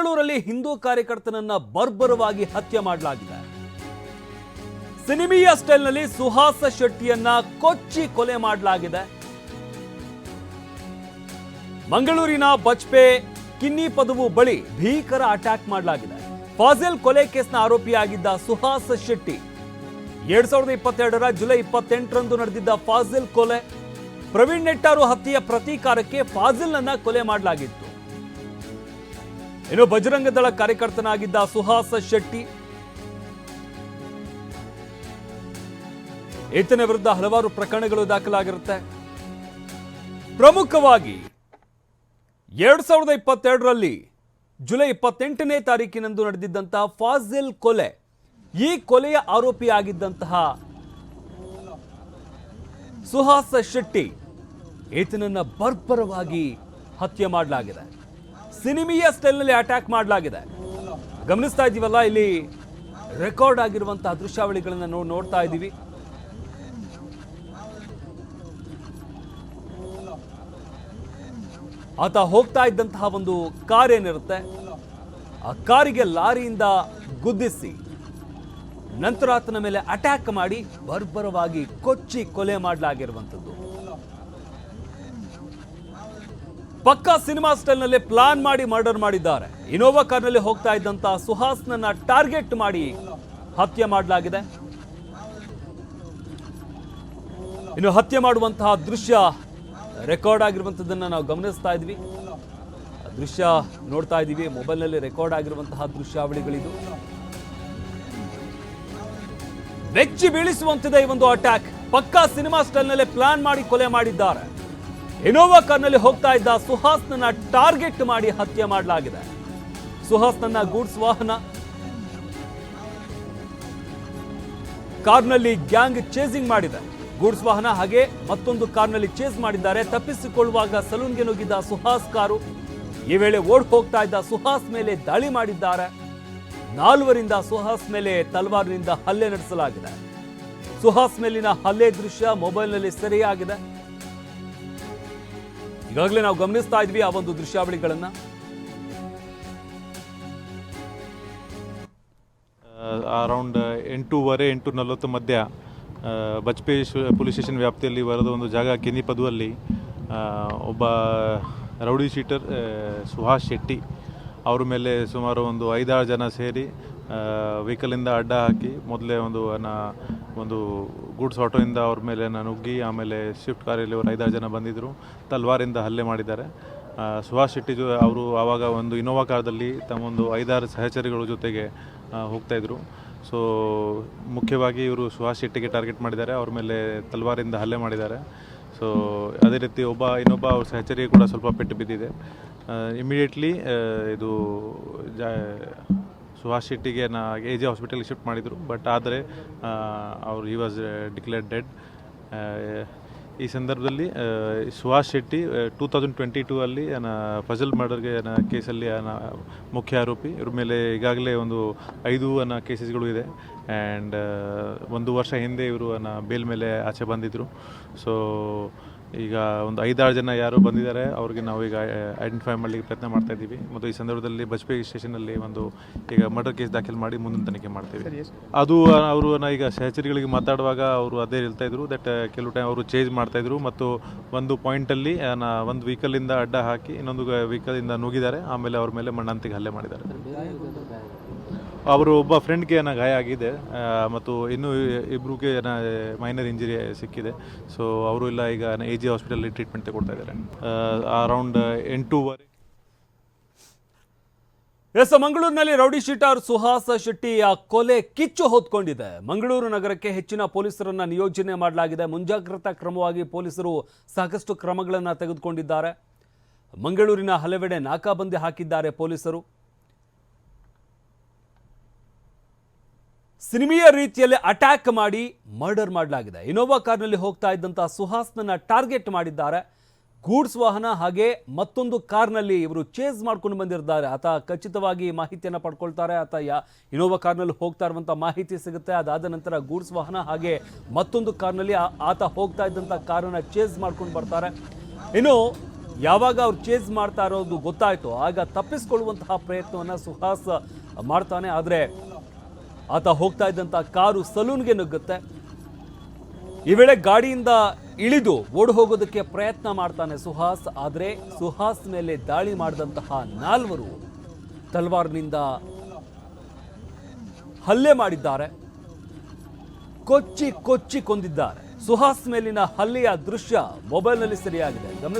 ಮಂಗಳೂರಲ್ಲಿ ಹಿಂದೂ ಕಾರ್ಯಕರ್ತನನ್ನ ಬರ್ಬರವಾಗಿ ಹತ್ಯೆ ಮಾಡಲಾಗಿದೆ. ಸಿನಿಮೀಯ ಸ್ಟೈಲ್ನಲ್ಲಿ ಸುಹಾಸ ಶೆಟ್ಟಿಯನ್ನ ಕೊಚ್ಚಿ ಕೊಲೆ ಮಾಡಲಾಗಿದೆ. ಮಂಗಳೂರಿನ ಬಜ್ಪೆ ಕಿನ್ನಿ ಪದವು ಬಳಿ ಭೀಕರ ಅಟ್ಯಾಕ್ ಮಾಡಲಾಗಿದೆ. ಫಾಜಿಲ್ ಕೊಲೆ ಕೇಸ್ನ ಆರೋಪಿಯಾಗಿದ್ದ ಸುಹಾಸ ಶೆಟ್ಟಿ ಎರಡ್ ಸಾವಿರದ ಇಪ್ಪತ್ತೆರಡರ ಜುಲೈ ಇಪ್ಪತ್ತೆಂಟರಂದು ನಡೆದಿದ್ದ ಫಾಜಿಲ್ ಕೊಲೆ ಪ್ರವೀಣ್ ನೆಟ್ಟಾರು ಹತ್ಯೆಯ ಪ್ರತೀಕಾರಕ್ಕೆ ಫಾಜಿಲ್ನನ್ನ ಕೊಲೆ ಮಾಡಲಾಗಿತ್ತು. ಇನ್ನು ಬಜರಂಗ ದಳ ಕಾರ್ಯಕರ್ತನಾಗಿದ್ದ ಸುಹಾಸ ಶೆಟ್ಟಿ, ಈತನ ವಿರುದ್ಧ ಹಲವಾರು ಪ್ರಕರಣಗಳು ದಾಖಲಾಗಿರುತ್ತೆ. ಪ್ರಮುಖವಾಗಿ, ಎರಡ್ ಸಾವಿರದ ಇಪ್ಪತ್ತೆರಡರಲ್ಲಿ ಜುಲೈ ಇಪ್ಪತ್ತೆಂಟನೇ ತಾರೀಕಿನಂದು ನಡೆದಿದ್ದಂತಹ ಫಾಜಿಲ್ ಕೊಲೆ, ಈ ಕೊಲೆಯ ಆರೋಪಿಯಾಗಿದ್ದಂತಹ ಸುಹಾಸ ಶೆಟ್ಟಿ ಈತನನ್ನ ಬರ್ಬರವಾಗಿ ಹತ್ಯೆ ಮಾಡಲಾಗಿದೆ. ಸಿನಿಮೀಯ ಸ್ಟೈಲ್ನಲ್ಲಿ ಅಟ್ಯಾಕ್ ಮಾಡಲಾಗಿದೆ. ಗಮನಿಸ್ತಾ ಇದ್ದೀವಲ್ಲ, ಇಲ್ಲಿ ರೆಕಾರ್ಡ್ ಆಗಿರುವಂತಹ ದೃಶ್ಯಾವಳಿಗಳನ್ನು ನಾವು ನೋಡ್ತಾ ಇದ್ದೀವಿ. ಆತ ಹೋಗ್ತಾ ಇದ್ದಂತಹ ಒಂದು ಕಾರ್ ಏನಿರುತ್ತೆ? ಆ ಕಾರಿಗೆ ಲಾರಿಯಿಂದ ಗುದ್ದಿಸಿ, ನಂತರ ಆತನ ಮೇಲೆ ಅಟ್ಯಾಕ್ ಮಾಡಿ, ಬರ್ಬರವಾಗಿ ಕೊಚ್ಚಿ ಕೊಲೆ ಮಾಡಲಾಗಿರುವಂಥದ್ದು. ಪಕ್ಕಾ ಸಿನಿಮಾ ಸ್ಟೈಲ್ನಲ್ಲಿ ಪ್ಲಾನ್ ಮಾಡಿ ಮರ್ಡರ್ ಮಾಡಿದ್ದಾರೆ. ಇನೋವಾ ಕಾರ್ನಲ್ಲಿ ಹೋಗ್ತಾ ಇದ್ದಂಥ ಸುಹಾಸ್ನನ್ನ ಟಾರ್ಗೆಟ್ ಮಾಡಿ ಹತ್ಯೆ ಮಾಡಲಾಗಿದೆ. ಇನ್ನು ಹತ್ಯೆ ಮಾಡುವಂತಹ ದೃಶ್ಯ ರೆಕಾರ್ಡ್ ಆಗಿರುವಂಥದ್ದನ್ನು ನಾವು ಗಮನಿಸ್ತಾ ಇದ್ವಿ. ದೃಶ್ಯ ನೋಡ್ತಾ ಇದ್ದೀವಿ. ಮೊಬೈಲ್ನಲ್ಲಿ ರೆಕಾರ್ಡ್ ಆಗಿರುವಂತಹ ದೃಶ್ಯಾವಳಿಗಳಿದು. ಬೆಚ್ಚಿ ಬೀಳಿಸುವಂತಿದೆ ಈ ಒಂದು ಅಟ್ಯಾಕ್ ಪಕ್ಕಾ ಸಿನಿಮಾ ಸ್ಟೈಲ್ನಲ್ಲೇ ಪ್ಲಾನ್ ಮಾಡಿ ಕೊಲೆ ಮಾಡಿದ್ದಾರೆ. ಇನೋವಾ ಕಾರ್ನಲ್ಲಿ ಹೋಗ್ತಾ ಇದ್ದ ಸುಹಾಸ್ನನ್ನ ಟಾರ್ಗೆಟ್ ಮಾಡಿ ಹತ್ಯೆ ಮಾಡಲಾಗಿದೆ. ಸುಹಾಸ್ನನ್ನ ಗೂಡ್ಸ್ ವಾಹನ ಕಾರ್ನಲ್ಲಿ ಗ್ಯಾಂಗ್ ಚೇಸಿಂಗ್ ಮಾಡಿದೆ. ಗೂಡ್ಸ್ ವಾಹನ ಹಾಗೆ ಮತ್ತೊಂದು ಕಾರ್ನಲ್ಲಿ ಚೇಸ್ ಮಾಡಿದ್ದಾರೆ. ತಪ್ಪಿಸಿಕೊಳ್ಳುವಾಗ ಸಲೂನ್ಗೆ ನುಗ್ಗಿದ್ದ ಸುಹಾಸ್ ಕಾರು ಈ ವೇಳೆ ಓಡ್ ಹೋಗ್ತಾ ಇದ್ದ ಸುಹಾಸ್ ಮೇಲೆ ದಾಳಿ ಮಾಡಿದ್ದಾರೆ. ನಾಲ್ವರಿಂದ ಸುಹಾಸ್ ಮೇಲೆ ತಲವಾರಿನಿಂದ ಹಲ್ಲೆ ನಡೆಸಲಾಗಿದೆ. ಸುಹಾಸ್ ಮೇಲಿನ ಹಲ್ಲೆ ದೃಶ್ಯ ಮೊಬೈಲ್ನಲ್ಲಿ ಸೆರೆಯಾಗಿದೆ. ಈಗಾಗಲೇ ನಾವು ಗಮನಿಸ್ತಾ ಇದ್ವಿ ಆ ಒಂದು ದೃಶ್ಯಾವಳಿಗಳನ್ನ. ಅರೌಂಡ್ ಎಂಟೂವರೆ ಎಂಟು ನಲವತ್ತು ಮಧ್ಯ ಬಜ್ಪೇ ಪೊಲೀಸ್ ಸ್ಟೇಷನ್ ವ್ಯಾಪ್ತಿಯಲ್ಲಿ ಬರೆದ ಒಂದು ಜಾಗ ಕೆನಿಪದುವಲ್ಲಿ ಒಬ್ಬ ರೌಡಿ ಶೀಟರ್ ಸುಹಾಸ್ ಶೆಟ್ಟಿ ಅವ್ರ ಮೇಲೆ ಸುಮಾರು ಒಂದು ಐದಾರು ಜನ ಸೇರಿ ವೆಹಿಕಲಿಂದ ಅಡ್ಡ ಹಾಕಿ ಮೊದಲೇ ಒಂದು ನ ಒಂದು ಗೂಡ್ಸ್ ಆಟೋಯಿಂದ ಅವ್ರ ಮೇಲೆ ನಾನು ನುಗ್ಗಿ, ಆಮೇಲೆ ಸ್ವಿಫ್ಟ್ ಕಾರಲ್ಲಿ ಅವರು ಐದಾರು ಜನ ಬಂದಿದ್ದರು ತಲ್ವಾರಿಂದ ಹಲ್ಲೆ ಮಾಡಿದ್ದಾರೆ. ಸುಭಾಷ್ ಶೆಟ್ಟಿ ಜೊ, ಅವರು ಆವಾಗ ಒಂದು ಇನೋವಾ ಕಾರ್ದಲ್ಲಿ ತಮ್ಮೊಂದು ಐದಾರು ಸಹಚರಿಗಳ ಜೊತೆಗೆ ಹೋಗ್ತಾಯಿದ್ರು ಸೊ ಮುಖ್ಯವಾಗಿ ಇವರು ಸುಹಾಸ್ ಶೆಟ್ಟಿಗೆ ಟಾರ್ಗೆಟ್ ಮಾಡಿದ್ದಾರೆ, ಅವ್ರ ಮೇಲೆ ತಲ್ವಾರಿಂದ ಹಲ್ಲೆ ಮಾಡಿದ್ದಾರೆ. ಸೊ ಅದೇ ರೀತಿ ಒಬ್ಬ, ಇನ್ನೊಬ್ಬ ಅವ್ರ ಸಹಚರಿಗೆ ಕೂಡ ಸ್ವಲ್ಪ ಪೆಟ್ಟು ಬಿದ್ದಿದೆ. ಇಮಿಡಿಯೇಟ್ಲಿ ಇದು, ಜಾ, ಸುಹಾಸ್ ಶೆಟ್ಟಿಗೆ ನಾ ಎ ಜೆ ಹಾಸ್ಪಿಟಲ್ಗೆ ಶಿಫ್ಟ್ ಮಾಡಿದರು. ಬಟ್ ಆದರೆ ಅವರು ಈ ವಾಸ್ ಡಿಕ್ಲೇರ್ಡ್ ಡೆಡ್ ಈ ಸಂದರ್ಭದಲ್ಲಿ Suhas Shetty two thousand twenty two ಅಲ್ಲಿ ಫಜಲ್ ಮರ್ಡರ್ಗೆ ಕೇಸಲ್ಲಿ ಮುಖ್ಯ ಆರೋಪಿ. ಇವ್ರ ಮೇಲೆ ಈಗಾಗಲೇ ಒಂದು ಐದು ಅನ್ನ ಕೇಸಸ್ಗಳು ಇದೆ. ಆ್ಯಂಡ್ ಒಂದು ವರ್ಷ ಹಿಂದೆ ಇವರು ಅನ್ನ ಬೇಲ್ ಮೇಲೆ ಆಚೆ ಬಂದಿದ್ದರು ಸೊ ಈಗ ಒಂದು ಐದಾರು ಜನ ಯಾರು ಬಂದಿದ್ದಾರೆ ಅವ್ರಿಗೆ ನಾವು ಈಗ ಐಡೆಂಟಿಫೈ ಮಾಡಲಿಕ್ಕೆ ಪ್ರಯತ್ನ ಮಾಡ್ತಾ ಇದ್ದೀವಿ. ಮತ್ತು ಈ ಸಂದರ್ಭದಲ್ಲಿ ಬಜ್ಪೆ ಸ್ಟೇಷನಲ್ಲಿ ಒಂದು ಈಗ ಮರ್ಡರ್ ಕೇಸ್ ದಾಖಲು ಮಾಡಿ ಮುಂದಿನ ತನಿಖೆ ಮಾಡ್ತೀವಿ. ಅದು ಅವರು ಈಗ ಸಹಚರಿಗಳಿಗೆ ಮಾತಾಡುವಾಗ ಅವರು ಅದೇ ಹೇಳ್ತಾ ಇದ್ರು ದಟ್ ಕೆಲವು ಟೈಮ್ ಅವರು ಚೇಂಜ್ ಮಾಡ್ತಾ ಇದ್ರು. ಮತ್ತು ಒಂದು ಪಾಯಿಂಟಲ್ಲಿ ಒಂದು ವೆಹಿಕಲಿಂದ ಅಡ್ಡ ಹಾಕಿ ಇನ್ನೊಂದು ವೆಹಿಕಲಿಂದ ನುಗ್ಗಿದ್ದಾರೆ. ಆಮೇಲೆ ಅವ್ರ ಮೇಲೆ ಮಣ್ಣಂತಿಗೆ ಹಲ್ಲೆ ಮಾಡಿದ್ದಾರೆ. ಅವರು ಒಬ್ಬ ಫ್ರೆಂಡ್ಗೆ ಏನೋ ಗಾಯ ಆಗಿದೆ. ಮತ್ತು ಇನ್ನೂ ಇಬ್ಬರಿಗೆ ಏನೋ ಮೈನರ್ ಇಂಜುರಿ ಸಿಕ್ಕಿದೆ. ಸೊ ಅವರು ಇಲ್ಲ, ಈಗ ಎ ಜಿ ಹಾಸ್ಪಿಟಲಲ್ಲಿ ಟ್ರೀಟ್ಮೆಂಟ್ ತಗೊಳ್ತಾ ಇದ್ದಾರೆ. ಅರೌಂಡ್ ಎಂಟೂವರೆ ಎಸ್, ಮಂಗಳೂರಿನಲ್ಲಿ ರೌಡಿ ಶೀಟರ್ ಶೆಟ್ಟಿ ಶೆಟ್ಟಿಯ ಕೊಲೆ ಕಿಚ್ಚು ಹೊತ್ಕೊಂಡಿದೆ. ಮಂಗಳೂರು ನಗರಕ್ಕೆ ಹೆಚ್ಚಿನ ಪೊಲೀಸರನ್ನ ನಿಯೋಜನೆ ಮಾಡಲಾಗಿದೆ. ಮುಂಜಾಗ್ರತಾ ಕ್ರಮವಾಗಿ ಪೊಲೀಸರು ಸಾಕಷ್ಟು ಕ್ರಮಗಳನ್ನು ತೆಗೆದುಕೊಂಡಿದ್ದಾರೆ. ಮಂಗಳೂರಿನ ಹಲವೆಡೆ ನಾಕಾಬಂದಿ ಹಾಕಿದ್ದಾರೆ ಪೊಲೀಸರು. ಸಿನಿಮೀಯ ರೀತಿಯಲ್ಲಿ ಅಟ್ಯಾಕ್ ಮಾಡಿ ಮರ್ಡರ್ ಮಾಡಲಾಗಿದೆ. ಇನೋವಾ ಕಾರ್ನಲ್ಲಿ ಹೋಗ್ತಾ ಇದ್ದಂಥ ಸುಹಾಸ್ನನ್ನ ಟಾರ್ಗೆಟ್ ಮಾಡಿದ್ದಾರೆ. ಗೂಡ್ಸ್ ವಾಹನ ಹಾಗೆ ಮತ್ತೊಂದು ಕಾರ್ನಲ್ಲಿ ಇವರು ಚೇಸ್ ಮಾಡ್ಕೊಂಡು ಬಂದಿರ್ತಾರೆ. ಆತ ಖಚಿತವಾಗಿ ಮಾಹಿತಿಯನ್ನು ಪಡ್ಕೊಳ್ತಾರೆ. ಆತ ಯಾ ಇನೋವಾ ಕಾರ್ನಲ್ಲಿ ಹೋಗ್ತಾ ಇರುವಂಥ ಮಾಹಿತಿ ಸಿಗುತ್ತೆ. ಅದಾದ ನಂತರ ಗೂಡ್ಸ್ ವಾಹನ ಹಾಗೆ ಮತ್ತೊಂದು ಕಾರ್ನಲ್ಲಿ ಆತ ಹೋಗ್ತಾ ಇದ್ದಂಥ ಕಾರನ್ನ ಚೇಸ್ ಮಾಡ್ಕೊಂಡು ಬರ್ತಾರೆ. ಇನ್ನು ಯಾವಾಗ ಅವ್ರು ಚೇಸ್ ಮಾಡ್ತಾ ಇರೋದು ಗೊತ್ತಾಯಿತು. ಆಗ ತಪ್ಪಿಸ್ಕೊಳ್ಳುವಂತಹ ಪ್ರಯತ್ನವನ್ನ ಸುಹಾಸ್ ಮಾಡ್ತಾನೆ. ಆದರೆ ಆತ ಹೋಗ್ತಾ ಇದ್ದಂಥ ಕಾರು ಸಲೂನ್ಗೆ ನುಗ್ಗುತ್ತೆ. ಈ ವೇಳೆ ಗಾಡಿಯಿಂದ ಇಳಿದು ಓಡಿ ಹೋಗೋದಕ್ಕೆ ಪ್ರಯತ್ನ ಮಾಡ್ತಾನೆ ಸುಹಾಸ್. ಆದರೆ ಸುಹಾಸ್ ಮೇಲೆ ದಾಳಿ ಮಾಡಿದಂತಹ ನಾಲ್ವರು ತಲ್ವಾರ್ನಿಂದ ಹಲ್ಲೆ ಮಾಡಿದ್ದಾರೆ. ಕೊಚ್ಚಿ ಕೊಚ್ಚಿ ಕೊಂದಿದ್ದಾರೆ. ಸುಹಾಸ್ ಮೇಲಿನ ಹಲ್ಲೆಯ ದೃಶ್ಯ ಮೊಬೈಲ್ನಲ್ಲಿ ಸೆರೆಯಾಗಿದೆ.